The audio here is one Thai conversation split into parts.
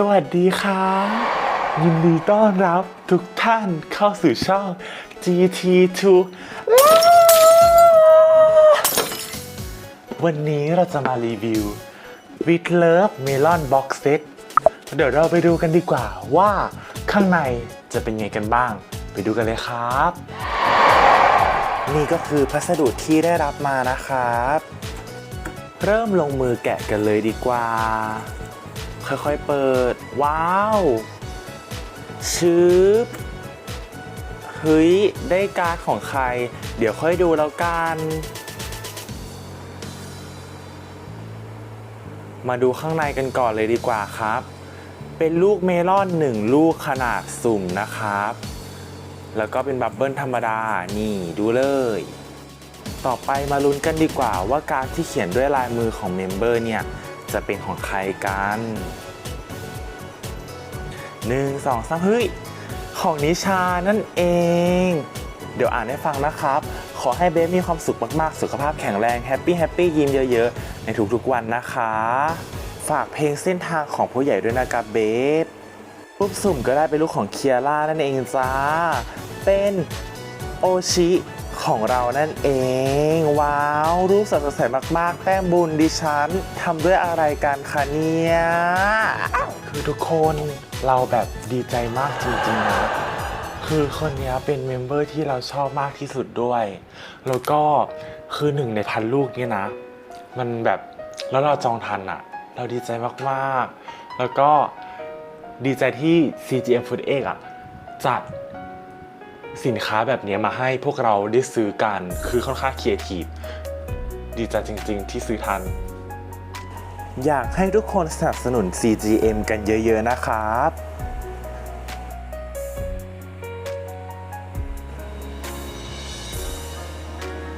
สวัสดีครับ ยินดีต้อนรับทุกท่านเข้าสู่ช่อง GT2 วันนี้เราจะมารีวิว with love melon box set เดี๋ยวเราไปดูกันดีกว่าว่าข้างในจะเป็นไงกันบ้าง ไปดูกันเลยครับ นี่ก็คือพัสดุที่ได้รับมานะครับ เริ่มลงมือแกะกันเลยดีกว่า ค่อยๆเปิด ว้าวชืบเฮ้ย ได้การ์ดของใคร เดี๋ยวค่อยดูแล้วกัน มาดูข้างในกันก่อนเลยดีกว่าครับ เป็นลูกเมลอนหนึ่งลูกขนาดสุ่มนะครับ แล้วก็เป็นบับเบิลธรรมดา นี่ดูเลย ต่อไปมาลุ้นกันดีกว่าว่าการดที่เขียนด้วยลายมือของเมมเบอร์เนี่ย จะเป็นของใครกันหนึ่งสองสามเฮ้ย ของนิชานั่นเอง เดี๋ยวอ่านให้ฟังนะครับ ขอให้เบฟมีความสุขมากๆ สุขภาพแข็งแรงแฮปปี้แฮปปี้ยิ้มเยอะๆ ในทุกๆวันนะคะ ฝากเพลงเส้นทางของผู้ใหญ่ด้วยนะครับเบฟรูปสุ่มก็ได้เป็นลูกของเคียร่านั่นเองจ้า เป็นโอชิ ของเรานั่นเอง ว้าว รูปสดใสมาก ๆ แต้มบุญดิฉันทำด้วยอะไรกันคะเนี่ยคือทุกคนเราแบบดีใจมากจริง ๆ นะ คือคนนี้เป็นเมมเบอร์ที่เราชอบมากที่สุดด้วย แล้วก็คือหนึ่งในพันลูกเนี่ยนะ มันแบบแล้วเราจองทันอะเราดีใจมาก ๆ แล้วก็ดีใจที่ CGM Food X อะจัด สินค้าแบบเนี้ยมาให้พวกเราได้ซื้อกัน คือค่อนข้างครีเอทีฟดีใจจริง ๆ ที่ซื้อทัน อยากให้ทุกคนสนับสนุน CGM กันเยอะๆนะครับ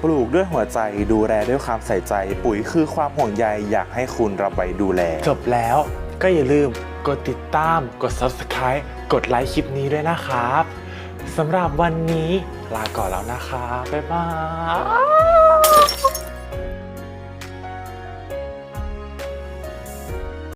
ปลูกด้วยหัวใจดูแลด้วยความใส่ใจ ปุ๋ยคือความห่วงใยอยากให้คุณรับไว้ดูแล จบแล้วก็อย่าลืมกดติดตาม กด Subscribe กดไลค์คลิปนี้ด้วยนะครับ สำหรับวันนี้ลาก่อนแล้วนะคะ บ๊ายบาย